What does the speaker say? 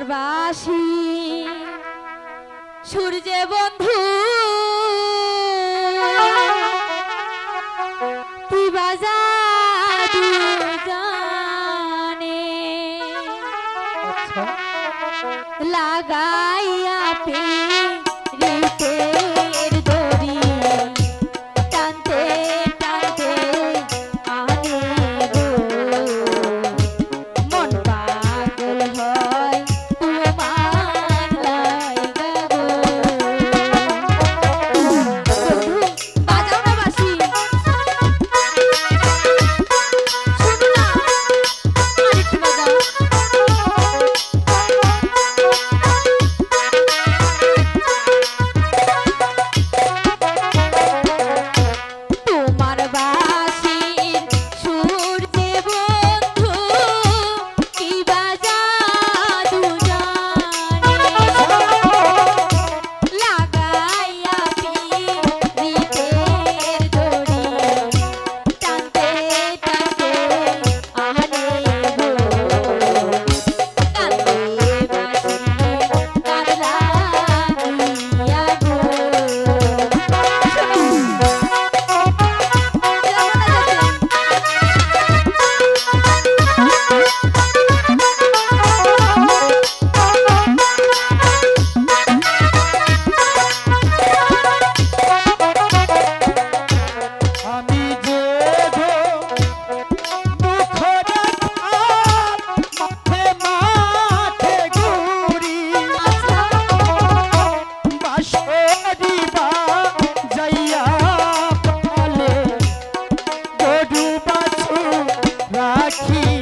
আমার বাসি সূর্যে বন্ধু তুই বাজাদু জানে? লাগাইয়া পে পাখি